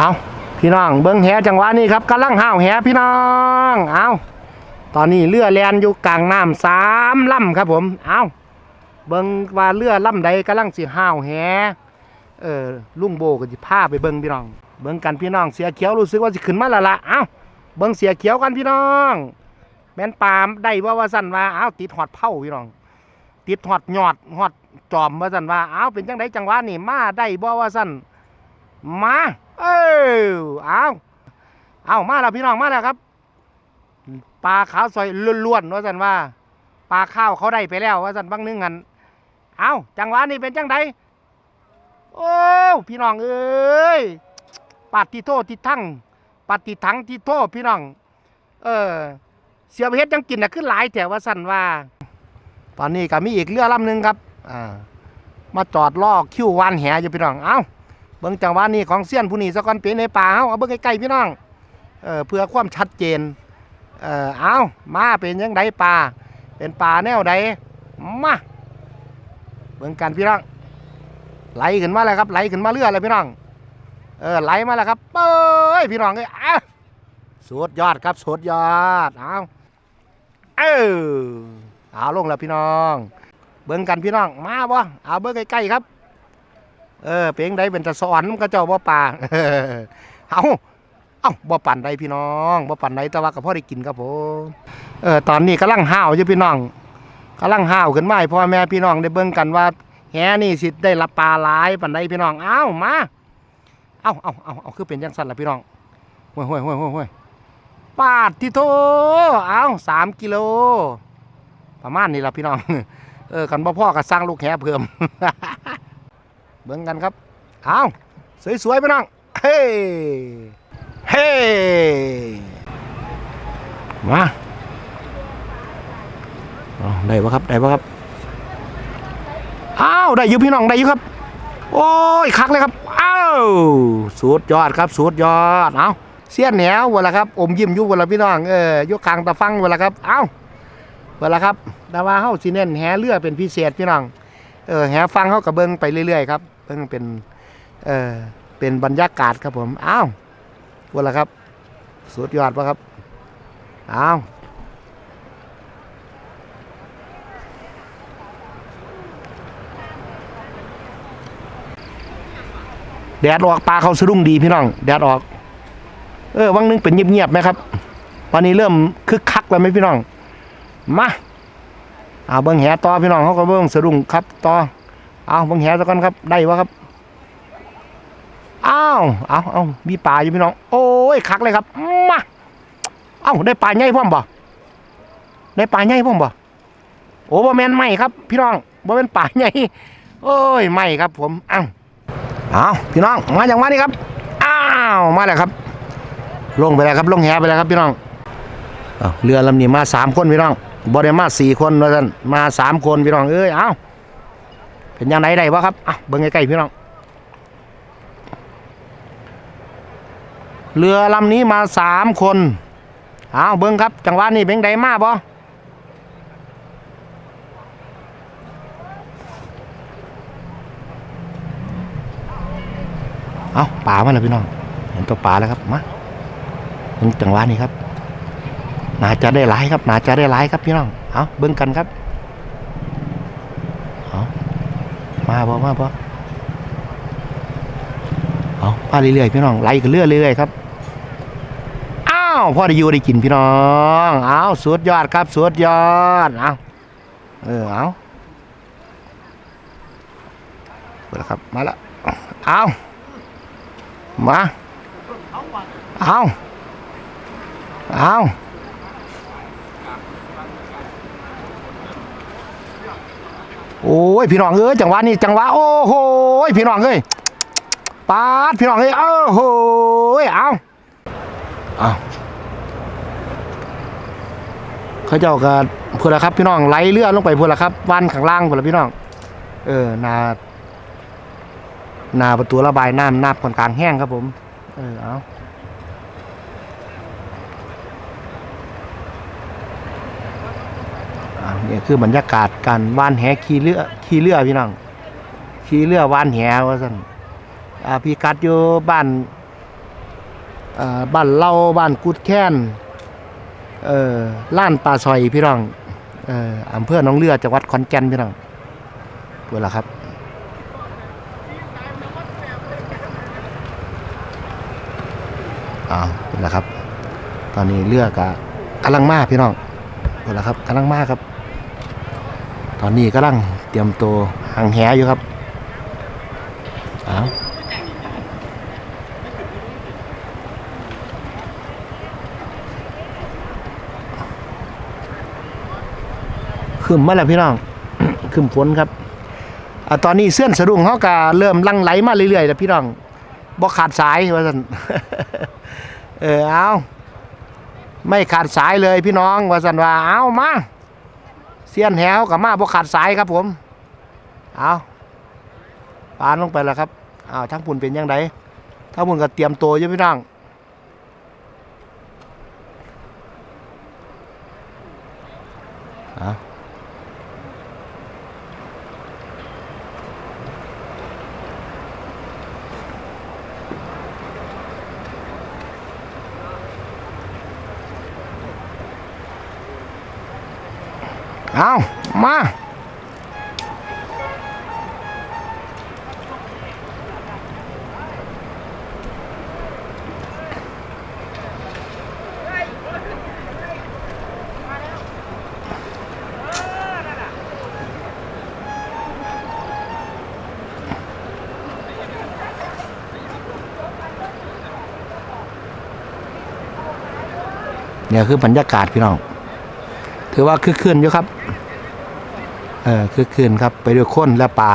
เอาพี่น้องเบิ้งแหจังหวะนี้ครับกำลังห้าวแหพี่น้องเอาตอนนี้เรือแลนอยู่กลางน้ำสามลำครับผมเอาเบิ้งว่าเรือลำใดกำลังสิห้าวแหเออลุงโบก็สิพาไปเบิ้งพี่น้อง เบิ้งกันพี่น้องเสียเขียวรู้สึกว่าสิขึ้นมาและละเอาเบิ้งเสียเขียวกันพี่น้องแม่นปามได้ว่าว่าสั่นว่าเอาติดหอดเผาพี่น้อง ติดหอดหยอดหอดจอมว่าสั่นว่าเอาเป็นจังไดจังหวะนี่มาได้บ่ว่าสั่น มาเออเอาเอามาแล้วพี่น้องมาแล้วครับปลาขาวซอยล้วนๆว่าสันว่าปลาข้าวเขาได้ไปแล้ว ว่าสันบางนึงหันเอาจังหวะนี้เป็นจังไดโอ้พี่น้องเอ้ยปาดที่โทษที่ทั้งปาดที่ทั้งที่โทษพี่น้อง เออ เสียไปเฮ็ดจังกินน่ะขึ้นหลายแต่ว่าสันว่า ตอนนี้ก็มีอีกเรือลำหนึ่งครับอ่ามาจอดล่อคิววานแหอยู่พี่น้องเอ้า เบิ่งจังหวะนี้ของเซียนผู้นี้สะก่อนเป็นในป่าเฮาเอาเบิ่งใกล้ๆพี่น้องเออเพื่อความชัดเจนเออเอามาเป็นยังไงป่าเป็นป่าแนวใดมาเบิ่งกันพี่น้องไหลขึ้นมาแล้วครับไหลขึ้นมาเรื่อยเลยพี่น้องเออไหลมาแล้วครับเอ้ยพี่น้องเอ้ยอะสุดยอดครับสุดยอดเอาเออเอาลงแล้วพี่น้อง เบิ่งกันพี่น้องมาบ่เอาเบิ่งใกล้ๆครับ เออเพลงใดเป็นตะสอนก็เจ้าบ่ป่าเอาเอ้าบ่ปั่นใดพี่น้องบ่ปั่นใดแต่ว่าก็พอได้กินครับผมเออตอนนี้กำลังห้าวอยู่พี่น้องกำลังห้าวขึ้นมาให้พ่อแม่พี่น้องได้เบิ่งกันว่าแหนี่สิได้รับปลาหลายปานใดพี่น้องเอ้ามาเอ้าเอ้าเอ้าเอาคือเป็นจังซั่นล่ะพี่น้องห้วยห้วยห้วยห้วยห้วยปาดที่โตเอ้าสามกิโลประมาณนี้ล่ะพี่น้องเออกันบ่พ่อก็สร้างลูกแหเพิ่ม บิ่งกันครับเอาสวยๆไปน้องเฮ้เฮ้มาได้ปะครับได้ปะครับอ้าวได้ยู่พี่น้องได้ยู่ครับ โอ้ยคักเลยครับอ้าวสุดยอดครับสุดยอดเอาเสี้ยนแหนวเวลาครับอมยิ้มยู่เวลาพี่น้องเออยกคางตะฟังเวลาครับเอาเวลาครับแต่ว่าเฮาสิเน้นแหเรือเป็นพิเศษพี่น้องเออแหฟังเขากับเบิ้งไปเรื่อยๆครับ เบิ้งเป็นเออเป็นบรรยากาศครับผมอ้าวว่าละครับ สุดยอดปะครับอ้าวแดดออกปลาเขาสะดุ้งดีพี่น้องแดดออก เออวังนึงเป็นเงียบๆไหมครับวันนี้เริ่มคึกคักแล้วไหมพี่น้องมาเอาเบิ้งแหต่อพี่น้องเขาก็เบิ้งสะดุ้งครับต่อ เอาบิ้งแหซะก่อนครับ ได้วะครับ อ้าว เอาเอามีปลาอยู่พี่น้อง โอ้ย คักเลยครับ มา เอ้าได้ปลาใหญ่พ่อมบ่ ได้ปลาใหญ่พ่อมบ่ โอ้บ่แม่นไหมครับ พี่น้องบ่แม่นปลาใหญ่ โอ้ยไหมครับผม เอ้าเอาพี่น้อง มาอย่างมานี่ครับ อ้าว มาแล้วครับ ลงไปแล้วครับ ลงแหไปแล้วครับพี่น้องเรือลำนี้มาสามคนพี่น้องบริมาสี่คนว่าท่านมาสามคนพี่น้องเอ้ย เอ้า เป็นยังไงได้วะครับอะเบิ่งใกล้ๆพี่น้องเรือลำนี้มาสามคนเอาเบิ่งครับจังหวะนี้เป็นไดมาบ่เอาป่ามาแล้วพี่น้อง เห็นตัวป่าแล้วครับมาเห็นจังหวะนี้ครับน่าจะได้หลายครับน่าจะได้หลายครับพี่น้องเอาเบิ่งกันครับ เอา มาบ่มาบ่เอามาเรื่อยๆพี่น้องไล่กันเรื่อยๆครับอ้าวพ่อได้อยู่ได้กินพี่น้องเอาสุดยอดครับสุดยอดเอาเออเอาเปิดแล้วครับมาล้วเอามาเอาเอา โอ้ยพี่น้องเอ้ยจังหวะนี้จังหวะโอ้โหพี่น้องเอ้ยปาดพี่น้องเอ้ยโอ้โหเอาเอาเขาเจ้าก็พูดละครับ พี่น้องไหลเรือลงไปเพูดละครับวันข้างล่างเพูดละพี่น้อง เออนานาประตูระบายน้ำน้ำค่อนข้างแห้งครับผม เออเอา อ่า นี่คือบรรยากาศการว่านแหขี่เรือขี่เรือพี่น้องขี่เรือว่านแหว่าสั่นพี่กัดอยู่บ้านบ้านเล่าบ้านกุดแค้นเออล้านปลาซอยพี่น้องเอ่ออำเภอหนองเรือจังหวัดขอนแก่นพี่น้องเพื่อละครับอ้าวเพื่อละครับ ตอนนี้เรือกะกำลังมาพี่น้อง เพื่อละครับกำลังมากครับ ตอนนี้กำลังเตรียมตัวหางแหอยู่ครับอ้าวขึ้นมาแล้วพี่น้องขึ้นฝนครับอ่าตอนนี้เส้นสะดุ้งเขาก็เริ่มลังไหลมาเรื่อยๆแล้วพี่น้องบ่ขาดสายว่าซั่นเออเอา ไม่ขาดสายเลยพี่น้องว่าสั่นว่าเอามาเสี้ยนแหวกับมาพวกขาดสายครับผมเอาปานลงไปแล้วครับอ้าวทั้งปุ่นเป็นยังไงทั้งปุ่นก็เตรียมตัวอยู่พี่น้อง เอามาเนี่ยคือบรรยากาศพี่น้อง ถือว่าคึกคืนอยู่ครับ เออคือคืนครับ ไปด้วยคนและปลา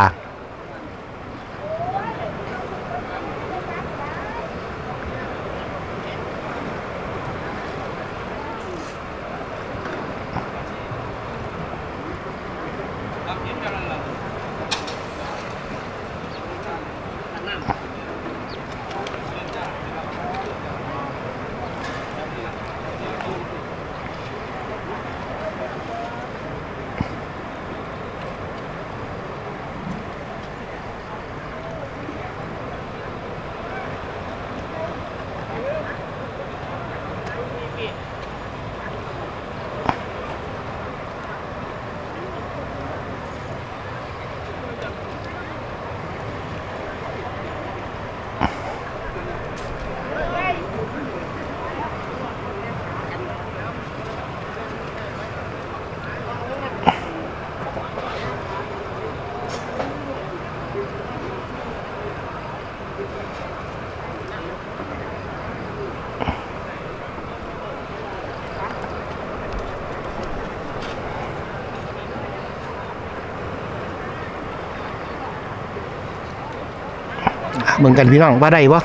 เหมือนกันพี่น้องว่าได้ปะ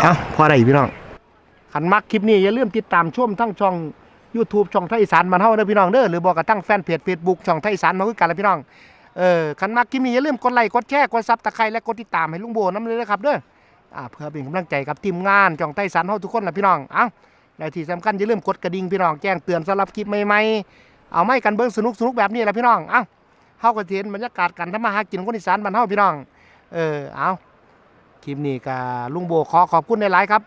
เอาพอได้พี่น้องขันมักคลิปนี้อย่าลืมติดตามชมทั้งช่อง YouTube ช่องไทยสานมันเฮาเด้อพี่น้องเด้อหรือบอกกับทั้งแฟนเพจ Facebook ช่องไทยสานมาคือกันแล้วพี่น้องเออขันมักคลิปนี้อย่าลืมกดไลค์กดแชร์กดซับตะไคร้และกดติดตามให้ลุงโบน้ำเลยนะครับเด้ออ่าเพื่อเป็นกำลังใจกับทีมงานช่องไทยสานเฮาทุกคนละพี่น้องเอ้าและที่สำคัญอย่าลืมกดกระดิ่งพี่น้องแจ้งเตือนสำหรับคลิปใหม่ๆ เอาไม่กันเบิ้งสนุกสนุกแบบนี้แหละพี่น้อง เอ้าเฮาก็เห็นบรรยากาศกันทำมาหากินคนอีสานบ้านเฮาพี่น้อง เออ เอาคลิปนี้ก็ลุงโบขอขอบคุณหลายๆครับ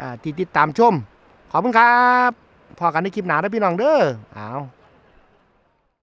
อ่าที่ติดตามชม ขอบคุณครับ พอกันในคลิปหนาแล้วพี่น้องเด้อ เอา